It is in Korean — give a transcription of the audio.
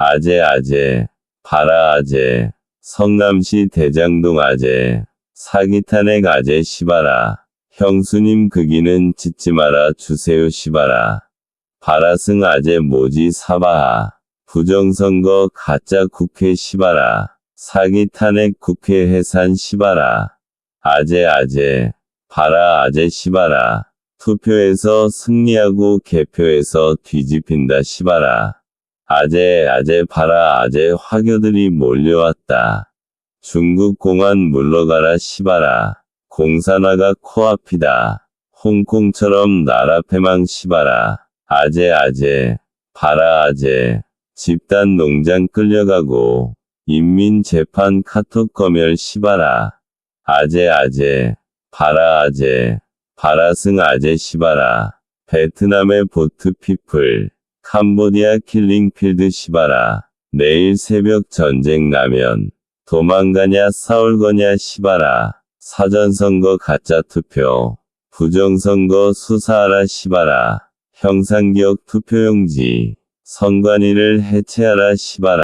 아재 아재 바라 아재 성남시 대장동 아재 사기탄핵 아재 시바라. 형수님 그기는 짓지 마라 주세요 시바라. 바라승 아재 모지 사바하. 부정선거 가짜 국회 시바라. 사기 탄핵 국회 해산 시바라. 아재 아재 바라 아재 시바라. 투표에서 승리하고 개표에서 뒤집힌다 시바라 아재 아재 바라 아재 화교들이 몰려왔다. 중국 공안 물러가라 시바라. 공산화가 코앞이다. 홍콩처럼 나라 패망 시바라. 아재 아재 바라 아재. 집단 농장 끌려가고 인민재판 카톡 검열 시바라. 아재 아재 바라 아재. 바라승 아재 시바라. 베트남의 보트 피플 캄보디아 킬링필드 시바라 내일 새벽 전쟁 나면 도망가냐 싸울 거냐 시바라. 사전선거 가짜 투표 부정선거 수사하라 시바라. 형상기억 투표용지 선관위를 해체하라 시바라